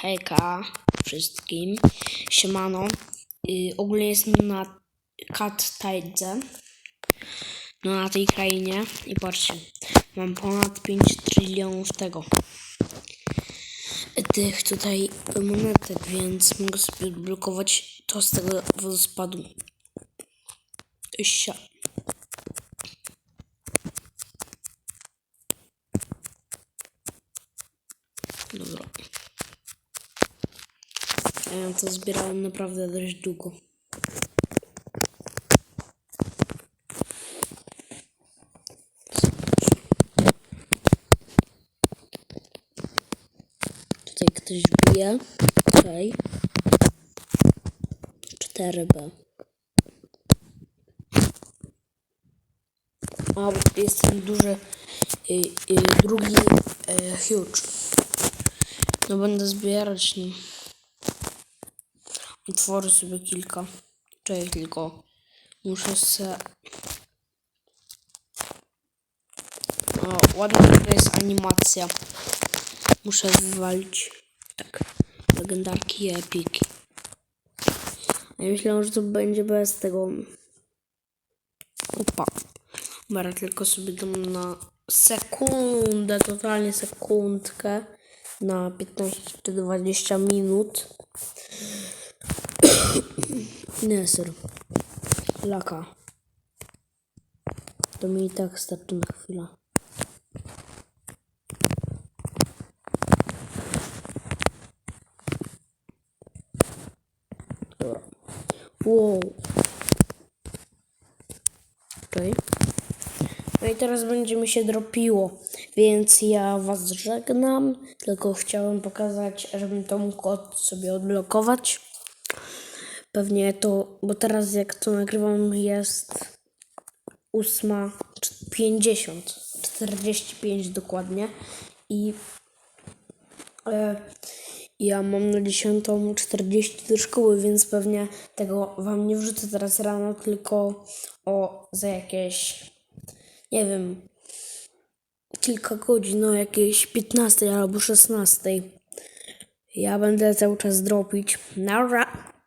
Hejka wszystkim. Siemano. Y, ogólnie jestem na Cat Tide. No na tej krainie. I patrzcie. Mam ponad 5 trylionów tego. Tych tutaj monetek, więc mogę sobie odblokować to z tego wodospadu. Sia. Dobra. Ja to zbierałem naprawdę dość długo. Tutaj ktoś bije. Okej. 4B. A, jest ten duży, y, y, drugi y, huge. No będę zbierać, no. Utworzę sobie kilka. Czekaj tylko. Muszę se... O, ładna to jest animacja. Muszę wywalić. Tak. Legendarki i. Ja myślałem, że to będzie bez tego... Opa. Dobra, tylko sobie dam na sekundę, totalnie sekundkę. Na 15 czy 20 minut. Nie, ser. Laka. To mi i tak starczy na chwilę. Dobra. Wow. Okej. No i teraz będzie mi się dropiło, więc ja was żegnam. Tylko chciałem pokazać, żebym to mógł od sobie odblokować. Pewnie to, bo teraz jak to nagrywam jest 8.50, 45 dokładnie. I e, ja mam na 10.40 do szkoły, więc pewnie tego wam nie wrzucę teraz rano, tylko o za jakieś, nie wiem, kilka godzin, no jakieś 15 albo 16. Ja będę cały czas dropić. Nara!